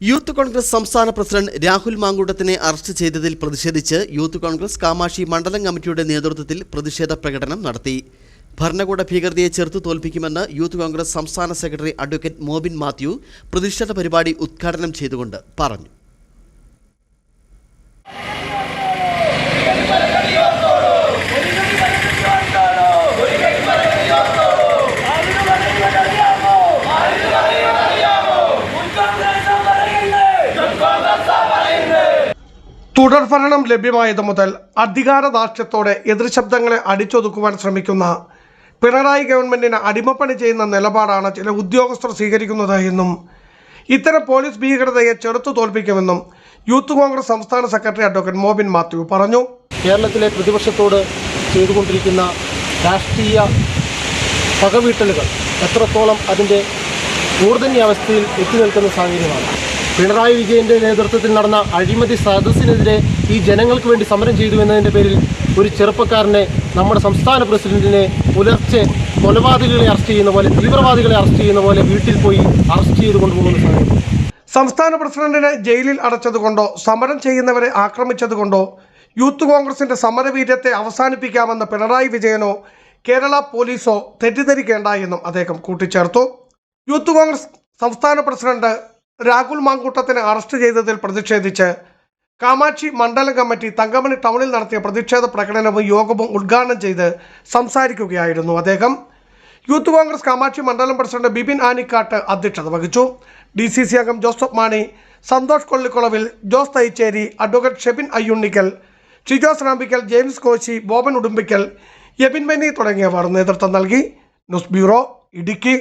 Youth Congress സംസ്ഥാന president Rahul മാങ്കൂട്ടത്തിനെ arrest ചെയ്തതിൽ പ്രതിഷേധിച്ച് യൂത്ത് കോൺഗ്രസ് കാമാക്ഷി മണ്ഡലം കമ്മിറ്റിയുടെ നേതൃത്വത്തിൽ പ്രതിഷേധ പ്രകടനം നടത്തി. ഭരണകൂട ഭീകരതയെ ചെറുത്തു തോൽപ്പിക്കുമെന്ന് യൂത്ത് കോൺഗ്രസ് സംസ്ഥാന സെക്രട്ടറി അഡ്വക്കേറ്റ് മോബിൻ മാത്യു പ്രതിഷേധ പരിപാടി ഉദ്ഘാടനം ചെയ്തുകൊണ്ട് പറഞ്ഞു. തുടർഭരണം ലഭ്യമായത് മുതൽ അധികാര ദാർഷ്ട്യത്തോടെ എതിർശബ്ദങ്ങളെ അടിച്ചൊതുക്കുവാൻ ശ്രമിക്കുന്ന പിണറായി ഗവൺമെന്റിന് അടിമപ്പണി ചെയ്യുന്ന നിലപാടാണ് ചില ഉദ്യോഗസ്ഥർ സ്വീകരിക്കുന്നത് എന്നും ഇത്തരം പോലീസ് ഭീകരതയെ ചെറുത്തു തോൽപ്പിക്കുമെന്നും യൂത്ത് കോൺഗ്രസ് സംസ്ഥാന സെക്രട്ടറി അഡ്വക്കേറ്റ് മോബിൻ മാത്യു പറഞ്ഞു. കേരളത്തിലെ പ്രതിപക്ഷത്തോട് ചെയ്തുകൊണ്ടിരിക്കുന്ന രാഷ്ട്രീയ പകവീട്ടലുകൾ എത്രത്തോളം അതിന്റെ മൂർധന്യാവസ്ഥയിൽ എത്തി നിൽക്കുന്ന സാഹചര്യമാണ്. പിണറായി വിജയന്റെ നേതൃത്വത്തിൽ നടന്ന അഴിമതി സദസ്സിനെതിരെ ഈ ജനങ്ങൾക്ക് വേണ്ടി സമരം ചെയ്തു എന്നതിന്റെ പേരിൽ ഒരു ചെറുപ്പക്കാരനെ നമ്മുടെ സംസ്ഥാന പ്രസിഡന്റിനെ പുലർച്ചെ കൊലപാതകളെ അറസ്റ്റ് ചെയ്യുന്ന പോലെ തീവ്രവാദികളെ അറസ്റ്റ് ചെയ്യുന്ന പോലെ വീട്ടിൽ പോയി അറസ്റ്റ് ചെയ്ത് കൊണ്ടുപോകുന്ന സമയം സംസ്ഥാന പ്രസിഡന്റിനെ ജയിലിൽ അടച്ചതുകൊണ്ടോ സമരം ചെയ്യുന്നവരെ ആക്രമിച്ചതുകൊണ്ടോ യൂത്ത് കോൺഗ്രസിന്റെ സമരവീര്യത്തെ അവസാനിപ്പിക്കാമെന്ന പിണറായി വിജയനോ കേരള പോലീസോ തെറ്റിദ്ധരിക്കേണ്ട എന്നും അദ്ദേഹം കൂട്ടിച്ചേർത്തു. യൂത്ത് കോൺഗ്രസ് സംസ്ഥാന പ്രസിഡന്റ് രാഹുൽ മാങ്കൂട്ടത്തിനെ അറസ്റ്റ് ചെയ്തതിൽ പ്രതിഷേധിച്ച് കാമാക്ഷി മണ്ഡലം കമ്മിറ്റി തങ്കമണി ടൗണിൽ നടത്തിയ പ്രതിഷേധ പ്രകടനവും യോഗവും ഉദ്ഘാടനം ചെയ്ത് സംസാരിക്കുകയായിരുന്നു അദ്ദേഹം. യൂത്ത് കോൺഗ്രസ് കാമാക്ഷി മണ്ഡലം പ്രസിഡന്റ് ബിപിൻ ആനിക്കാട്ട് അധ്യക്ഷത വഹിച്ചു. ഡി സി സി അംഗം Joseph Mani Santhosh Kollikulavil Jose Thaicheri advocate Shebin Ayyunnickal Shijos Rampickal James Koshy Boban Udumbickal Ebin Benny തുടങ്ങിയവർ നേതൃത്വം നൽകി. News bureau Idukki.